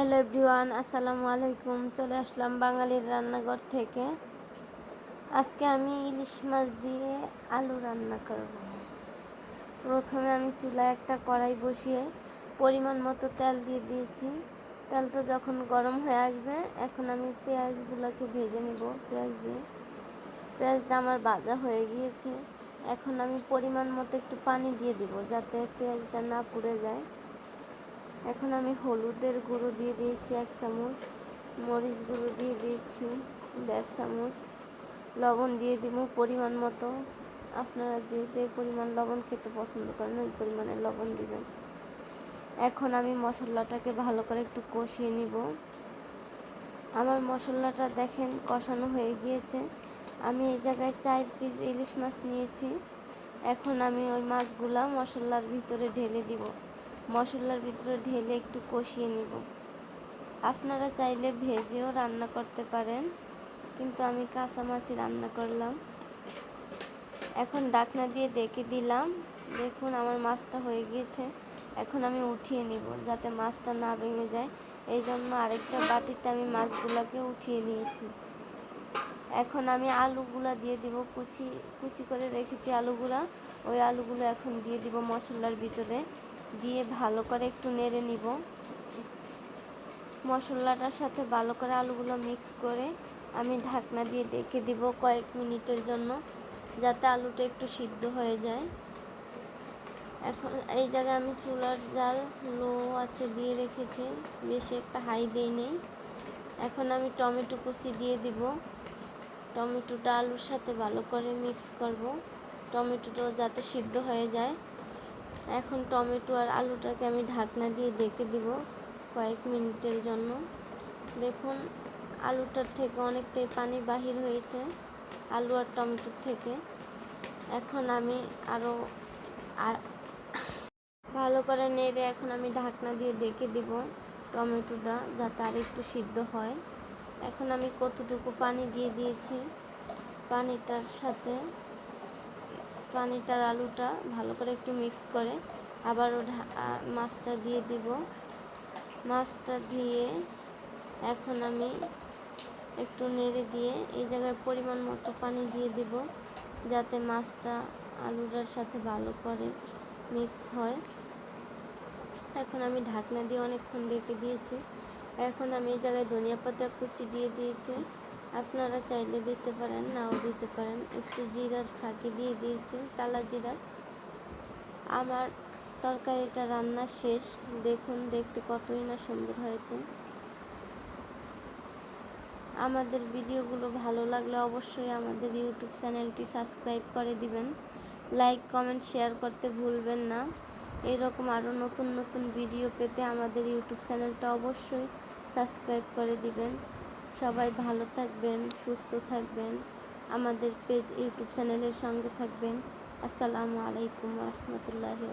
Hello everyone, আসসালামু আলাইকুম। চলে আসলাম বাঙালির রান্নাঘর থেকে। আজকে আমি ইলিশ মাছ দিয়ে আলু রান্না করব। প্রথমে আমি চুলায় একটা কড়াই বসিয়ে পরিমাণ মতো তেল দিয়ে দিয়েছি। তেলটা যখন গরম হয়ে আসবে, এখন আমি পেঁয়াজগুলোকে ভেজে নেব, পেঁয়াজ দিয়ে। পেঁয়াজটা আমার ভাজা হয়ে গিয়েছে। এখন আমি পরিমাণ মতো একটু পানি দিয়ে দিব যাতে পেঁয়াজটা না পুড়ে যায়। এখন আমি হলুদের গুঁড়ো দিয়ে দিয়েছি এক চামচ, মরিচ গুঁড়ো দিয়ে দিয়েছি দেড় চামচ, লবণ দিয়ে দিব পরিমাণ মতো। আপনারা যে যে পরিমাণ লবণ খেতে পছন্দ করেন ওই পরিমাণে লবণ দিবেন। এখন আমি মশলাটাকে ভালো করে একটু কষিয়ে নিব। আমার মশলাটা দেখেন কষানো হয়ে গিয়েছে। আমি এই জায়গায় চার পিস ইলিশ মাছ নিয়েছি। এখন আমি ওই মাছগুলা মশলার ভিতরে ঢেলে দিব। মশলার ভিতরে ঢেলে একটু কষিয়ে নিব। আপনারা চাইলে ভেজেও রান্না করতে পারেন, কিন্তু আমি কাঁচা মাছই রান্না করলাম। এখন ডাকনা দিয়ে ডেকে দিলাম। দেখুন আমার মাছটা হয়ে গিয়েছে। এখন আমি উঠিয়ে নিব যাতে মাছটা না ভেঙে যায়। এই জন্য আরেকটা বাটিতে আমি মাছগুলোকে উঠিয়ে নিয়েছি। এখন আমি আলুগুলা দিয়ে দিব। কুচি কুচি করে রেখেছি আলুগুলা। ওই আলুগুলো এখন দিয়ে দিব মশলার ভিতরে। দিয়ে ভালো করে একটু নেড়ে নিব। মশলাটার সাথে ভালো করে আলুগুলো মিক্স করে আমি ঢাকনা দিয়ে ডেকে দিব কয়েক মিনিটের জন্য, যাতে আলুটা একটু সিদ্ধ হয়ে যায়। এখন এই জায়গায় আমি চুলার জাল লো আছে দিয়ে রেখেছি, বেশি একটা হাই দিই নেই। এখন আমি টমেটো কুচি দিয়ে দিব। টমেটোটা আলুর সাথে ভালো করে মিক্স করব। টমেটোটাও যাতে সিদ্ধ হয়ে যায়। এখন টমেটো আর আলুটাকে আমি ঢাকনা দিয়ে ডেকে দিব কয়েক মিনিটের জন্য। দেখুন, আলুটার থেকে অনেকটাই পানি বাহির হয়েছে, আলু আর টমেটোর থেকে। এখন আমি আরও আর ভালো করে নেড়ে এখন আমি ঢাকনা দিয়ে ডেকে দিব টমেটোটা যাতে আর একটু সিদ্ধ হয়। এখন আমি কতটুকু পানি দিয়ে দিয়েছি? পানিটার সাথে পানিটার আলুটা ভালো করে একটু মিক্স করে আবারও মাছটা দিয়ে দিব। মাছটা দিয়ে এখন আমি একটু নেড়ে দিয়ে এই জায়গায় পরিমাণ মতো পানি দিয়ে দিব যাতে মাছটা আলুটার সাথে ভালো করে মিক্স হয়। এখন আমি ঢাকনা দিয়ে অনেকক্ষণ রেখে দিয়েছি। এখন আমি এই জায়গায় ধনিয়া পাতা কুচি দিয়ে দিয়েছি। আপনারা চাইলে দিতে পারেন, নাও দিতে পারেন। একটু জিরার ফাঁকি দিয়ে দিয়েছি টালা জিরা। আমার তরকারিটা রান্না শেষ। দেখুন, দেখতে কতই না সুন্দর হয়েছে। আমাদের ভিডিওগুলো ভালো লাগলে অবশ্যই আমাদের ইউটিউব চ্যানেলটি সাবস্ক্রাইব করে দিবেন। লাইক, কমেন্ট, শেয়ার করতে ভুলবেন না। এরকম আরও নতুন নতুন ভিডিও পেতে আমাদের ইউটিউব চ্যানেলটা অবশ্যই সাবস্ক্রাইব করে দিবেন। সবাই ভালো থাকবেন সুস্থ থাকবেন। আমাদের পেজ ইউটিউব চ্যানেলের সঙ্গে থাকবেন। আসসালামু আলাইকুম রহমতুল্লাহি